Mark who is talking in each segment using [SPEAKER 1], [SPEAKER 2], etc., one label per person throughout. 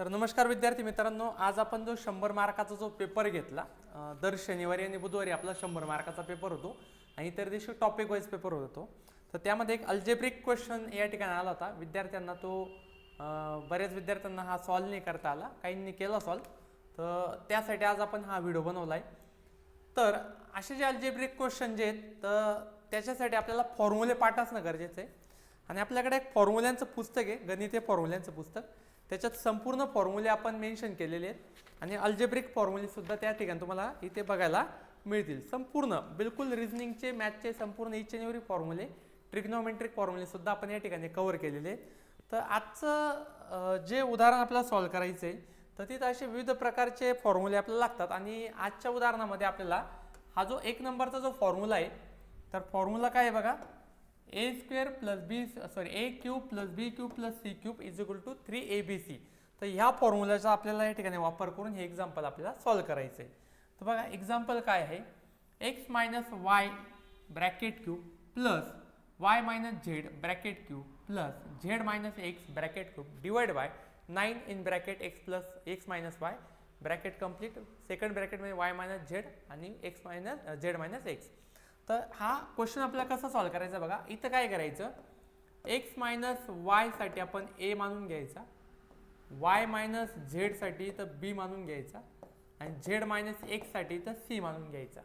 [SPEAKER 1] तर नमस्कार विद्यार्थी मित्रांनो आज आपण जो शंभर मार्काचा जो पेपर घेतला दर शनिवारी आणि बुधवारी आपला शंभर मार्काचा पेपर होतो आणि इतर दिवशी टॉपिक वाईज पेपर होतो तर त्यामध्ये एक अल्जेब्रिक क्वेश्चन या ठिकाणी आला होता. विद्यार्थ्यांना तो बऱ्याच विद्यार्थ्यांना हा सॉल्व नाही करता आला. काहींनी केला सॉल्व तर त्यासाठी आज आपण हा व्हिडिओ बनवला आहे तर असे जे अल्जेब्रिक क्वेश्चन जे आहेत तर त्याच्यासाठी आपल्याला फॉर्म्युले पाठ असणं गरजेचं आहे. आणि आपल्याकडे एक फॉर्म्युल्यांचं पुस्तक आहे गणितीय फॉर्म्युल्यांचं पुस्तक. त्याच्यात संपूर्ण फॉर्म्युले आपण मेन्शन केलेले आहेत. आणि अल्जेब्रिक फॉर्म्युलेसुद्धा त्या ठिकाणी तुम्हाला इथे बघायला मिळतील. संपूर्ण बिलकुल रिझनिंगचे मॅथचे संपूर्ण इच अँड एव्हरी फॉर्म्युले ट्रिग्नॉमेट्रिक फॉर्म्युलेसुद्धा आपण या ठिकाणी कव्हर केलेले आहेत. तर आजचं जे उदाहरण आपल्याला सॉल्व करायचं आहे तर तिथं असे विविध प्रकारचे फॉर्म्युले आपल्याला लागतात. आणि आजच्या उदाहरणामध्ये आपल्याला हा जो एक नंबरचा जो फॉर्म्युला आहे तर फॉर्म्युला काय आहे बघा? A square plus B sorry A cube plus B cube plus C cube is equal to three A B C तर ह्या फॉर्म्युलाचा आपल्याला या ठिकाणी वापर करून हे एक्झाम्पल आपल्याला सॉल्व्ह करायचं आहे तर बघा एक्झाम्पल काय आहे? X minus Y bracket cube plus Y minus Z bracket cube plus Z minus X bracket cube divide by nine in bracket X plus X minus Y bracket complete second ब्रॅकेटमध्ये Y minus Z आणि X minus Z minus X तर हा question आपल्याला कसा solve करायचा बघा? इथं काय करायचं? एक्स मायनस वायसाठी आपण ए मानून घ्यायचा. वाय मायनस झेडसाठी तर बी मानून घ्यायचा. आणि झेड मायनस एक्ससाठी तर सी मानून घ्यायचा.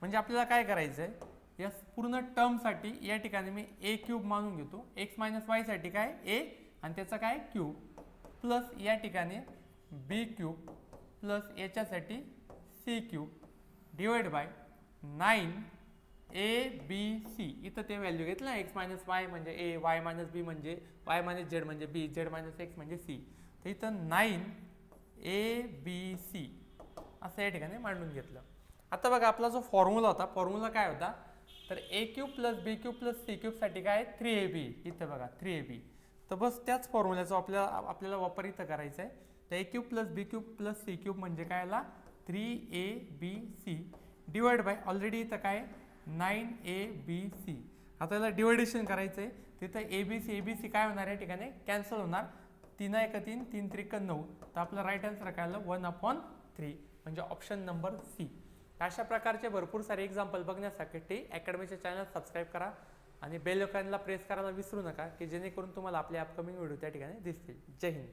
[SPEAKER 1] म्हणजे आपल्याला काय करायचं आहे या पूर्ण टर्मसाठी या ठिकाणी मी ए क्यूब मानून घेतो. एक्स मायनस वायसाठी काय? ए आणि त्याचा काय? क्यूब प्लस या ठिकाणी बी क्यूब प्लस याच्यासाठी C cube divide by nine A B C इथं ते व्हॅल्यू घेतलं एक्स मायनस वाय म्हणजे ए वाय मायनस बी म्हणजे वाय मायनस झेड म्हणजे बी झेड मायनस एक्स म्हणजे सी तर इथं नाईन ए बी सी असं या ठिकाणी मांडून घेतलं. आता बघा आपला जो फॉर्म्युला होता फॉर्म्युला काय होता? तर A cube plus B cube plus C क्यूबसाठी काय थ्री ए बी इथं बघा थ्री ए बी तर बस त्याच फॉर्म्युल्याचा आपल्याला आपल्याला वापर इथं करायचा आहे. तर A cube plus B cube plus C cube म्हणजे काय आला? Three A B C divide by already इथं काय नाईन ए बी सी. आता याला डिवायडेशन करायचं आहे तिथं ए बी सी ए बी सी काय होणार या ठिकाणी? कॅन्सल होणार. तीन एक तीन तीन त्रिक नऊ. तर आपलं राईट आन्सर काय आलं? वन अपॉन थ्री म्हणजे ऑप्शन नंबर सी अशा प्रकारचे भरपूर सारे एक्झाम्पल बघण्यासाठी अकॅडमीचे चॅनल सबस्क्राईब करा. आणि बेल आयकॉनला प्रेस करायला विसरू नका की जेणेकरून तुम्हाला आपले अपकमिंग व्हिडिओ त्या ठिकाणी दिसतील. जय हिंद.